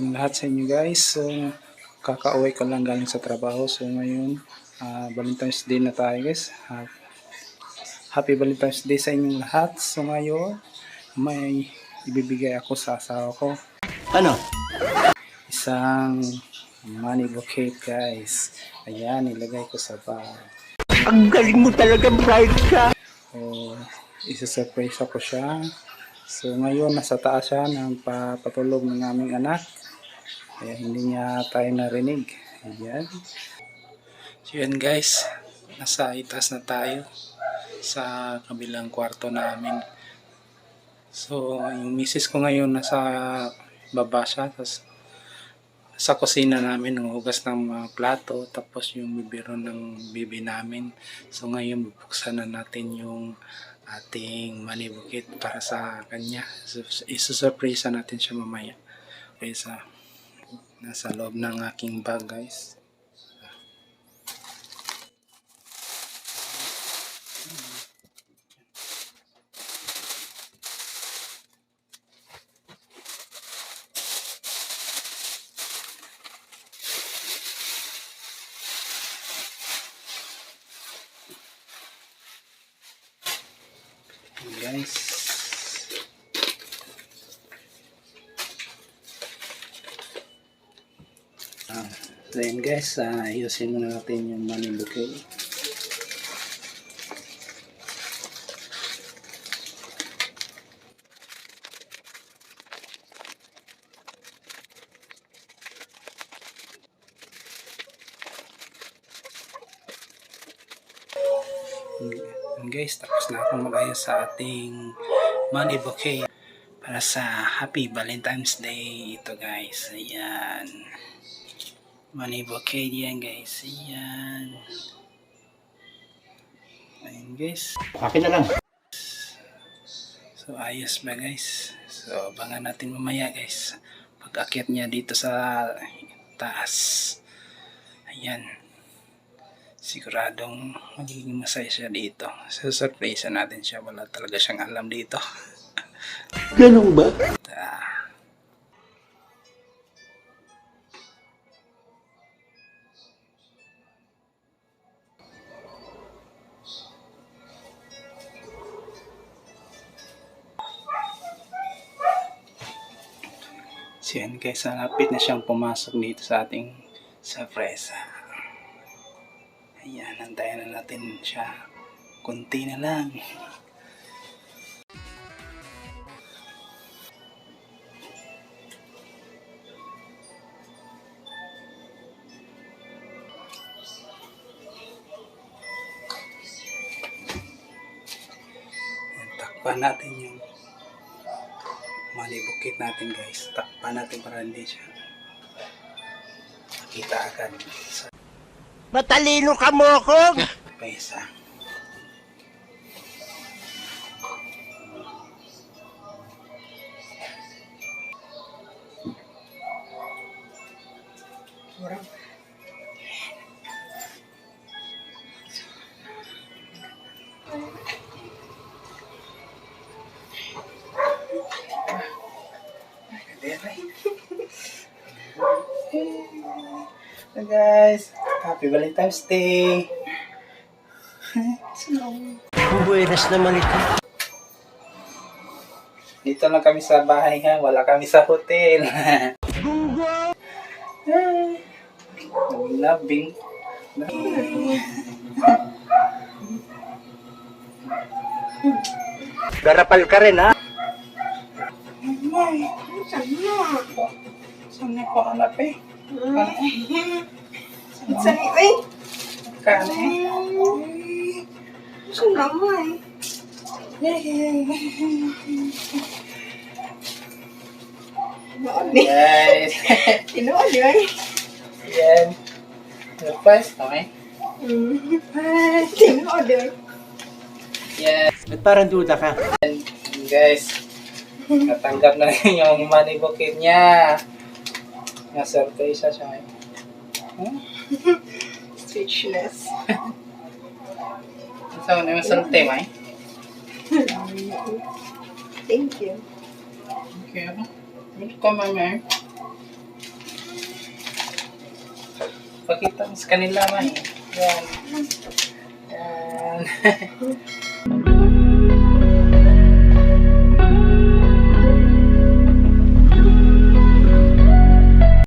ng lahat sa inyo guys. So, kakauwi ko lang galing sa trabaho. So, ngayon, ah, Valentine's Day na tayo guys. Ha- Happy Valentine's Day sa inyong lahat. So, ngayon, may ibibigay ako sa asawa ko. Ano? Isang money bouquet guys. Ayan, ilagay ko sa bag. Ang galing mo talaga, bright ka. So, isa-surprise ako siya. So, ngayon, nasa taas siya ng papatulog ng aming anak. Kaya hindi niya tayo narinig. Ayan. So, yan guys. Nasa itaas na tayo sa kabilang kwarto namin. So, yung misis ko ngayon nasa baba siya. Sa kusina namin, hugas ng mga plato, tapos yung bibiro ng bibi namin. So ngayon, bubuksan na natin yung ating money bukit para sa kanya. So, isusurpresa natin siya mamaya. Okay, sa nasa loob ng aking bag, guys. guys. So yun guys, ah, ayusin muna natin yung money bouquet. Yun guys, tapos na akong mag-ayos sa ating money bouquet para sa Happy Valentine's Day ito guys. Ayan. Bouquet yan guys. Ayan. Ayan guys. Akin na lang. So ayos ba guys? So abangan natin mamaya guys. Pag akyat niya dito sa taas. Ayan. Siguradong magiging masaya siya dito. So surprise natin siya. Wala talaga siyang alam dito. Ganun ba? Ah. So yan guys, malapit na siyang pumasok dito sa ating surprise. Ayan, antayin na natin siya. Kunti na lang. Ayan, Takpan natin yung money bukit natin guys. Takpan natin para hindi siya makita agad Matalino ka mo ako? pesa. Hey guys, happy Valentine's Day! Buenas naman ito. Dito lang kami sa bahay ha, wala kami sa hotel. Labing. Garapal ka rin ha? Sani, uy! Kani? Gusto naman. Tinood ni. Guys, Tinood ni, uy. yan. Surprise kami. Tinood ni. Yan. Ba't parang duda ka? Guys, natanggap na rin yung money bouquet niya. Naserte isa siya ngayon. Huh? Speechless. Ito, ano yung sante, May? Eh. Thank you. Thank you. Welcome, May. Pakita mo sa kanila, May. Yan. Yan.